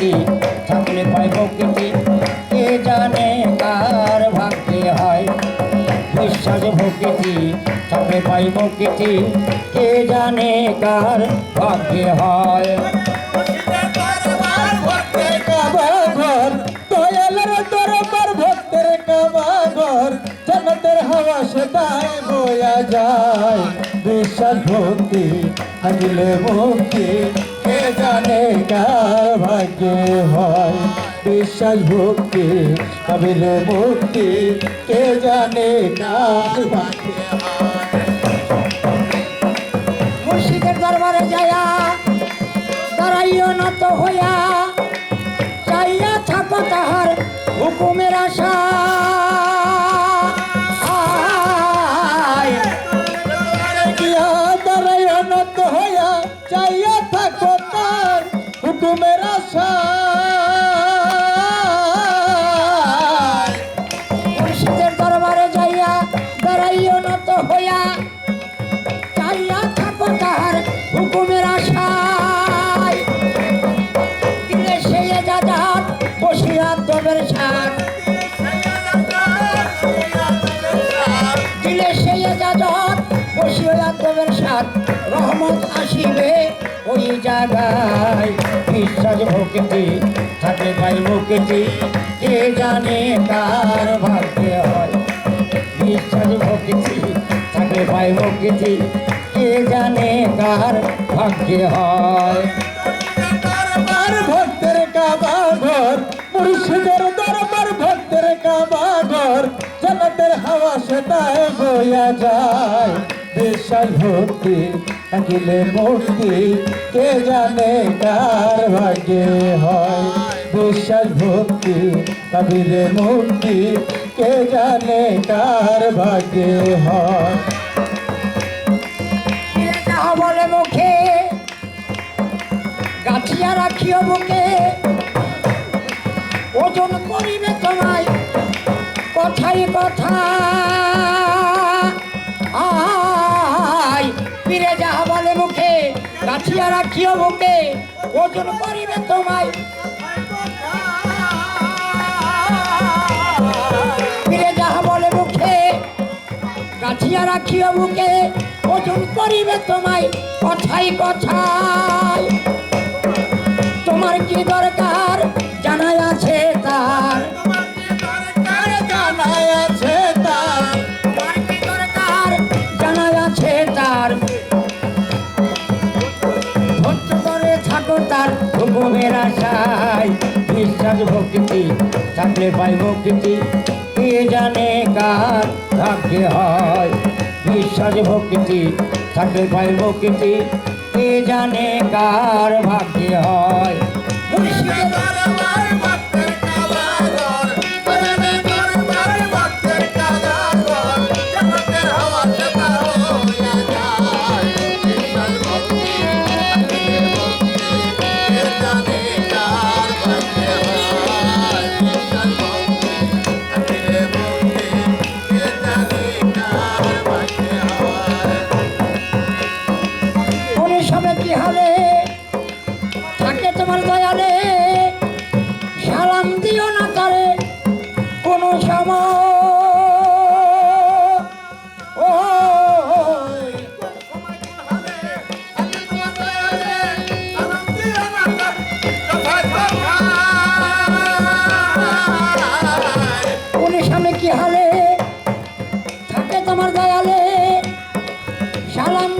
প্রকৃতি থাকলে পাই প্রকৃতি কে জানে কার ভাগ্যে হয়? বিশ্বাস প্রকৃতি থাকলে পাই প্রকৃতি কে জানে কার ভাগ্যে হয়? হাওয়া সেটাই যায়। বিশ্বাস ভক্তি মুক্তি কে জানে কার ভাগ্যে হয়। বিশ্বাস, ভক্তি থাকিলে মুক্তি কে জানে কার ভাগ্যে মুর্শিদের দরবারে যায়া দাঁড়াইও নত হইয়া চাইয়া থাকো তাহার হুকুমের আশা হুকুমের আশায়। দিলে সে যাজাত বসিয়া তবের সাথ দিলে সে যাজাত বসিয়া তবের সাথ রহমত আসিবে ওই জায়গায়। বিশ্বাস ভক্তি থাকলে পাই প্রকৃতি কে জানে কার ভাগ্যে হয়? বিশ্বাস ভক্তি থাকলে পাই প্রকৃতি কে জানে কার ভাগ্যে হয়? ভক্তের কাবাঘর, মুর্শিদের দরবার ভক্তের কাবাঘর, জগতের হাওয়া সেটাই বইয়া যায়। বিশ্বাস ভক্তি, থাকিলে মুক্তি, কে জানে কার ভাগ্যে হয়? বিশ্বাস ভক্তি থাকিলে মুক্তি, কে জানে কার ভাগ্যে হয়? বলে মুখে গাছিয়া রাখিও বুকে। ওজন করিবে তোমায় কথাই কথা। আই ফিরে যাহা বলে মুখে গাছিয়া রাখিও বুকে, ওজন করিবে তোমায়। ফিরে যাহা বলে মুখে গাছিয়া রাখিও বুকে। ওজন করিবে তোমায় কথাই কথাই। তোমার কি দরকার? জানাই আছে তার। আশায়। বিশ্বাস ভক্তি থাকলে পাই প্রকৃতি কে জানে কার ভাগ্যে হয়? বিশ্বাস ভক্তি থাকলে পাই ভক্তি কে জানে কার ভাগ্যে হয়?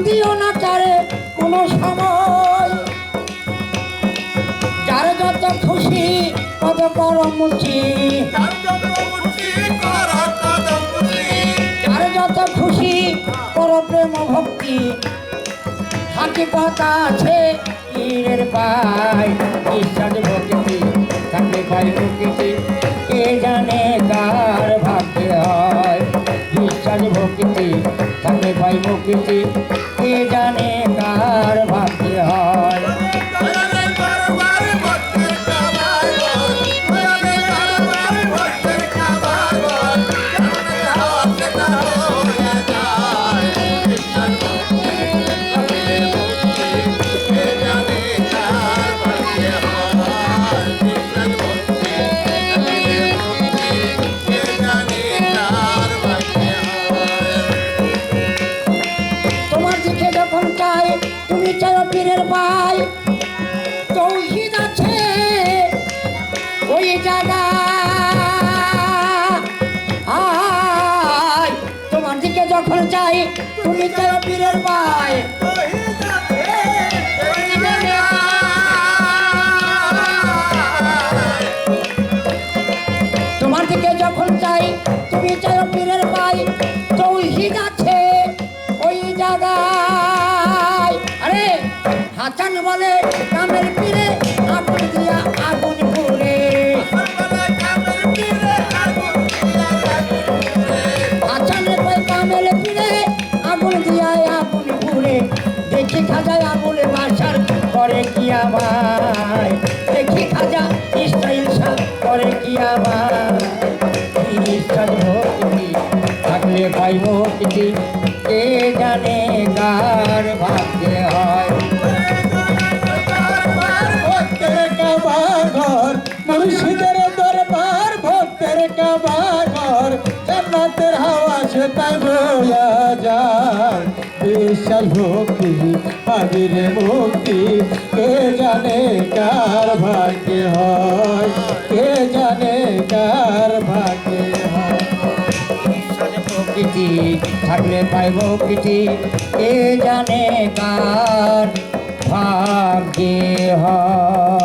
দিও না তারে কোন সময়। যার যত খুশি কত করমুচি যার যত খুশি কর প্রেম ভক্তি। হাতি কথা আছে পীরের পাই বিশ্বাস ভক্তি থাকলে পাই প্রকৃতি। কে জানে কার ভাগ্যে হয়? বিশ্বাস ভক্তি থাকলে পাই প্রকৃতি কে জানে কার ভাগ্যে হয়? তোমার দিকে যখন চাই, তুমি চাই পীরের পাই তোমার দিকে যখন চাই, তুমি চাই পীরের পাই তৌহিদ আছে ওই জায়গায়। আরে, হাসান বলে কামের পীরে খাজায় আগুনে বাসার, করে কি আবার দেখি খাজা ইসরাইল শাহ করে কি আবার ঈশ্বর ভক্তি, থাকলে পাই মুক্তি, কে জানে কার ভাগ্যে হয়? মুর্শিদের দরবার, ভক্তের কাবাঘর জান্নাতের হাওয়া সে তাই বয়া যায়। বিশাল ভক্তি মুক্তি। কে জানে কার ভাগ্যে হয়? কে জানে কার ভাগ্যে হয়? প্রকৃতি থাকলে পাইব মুক্তি কে জানে কার ভাগ্যে হয়?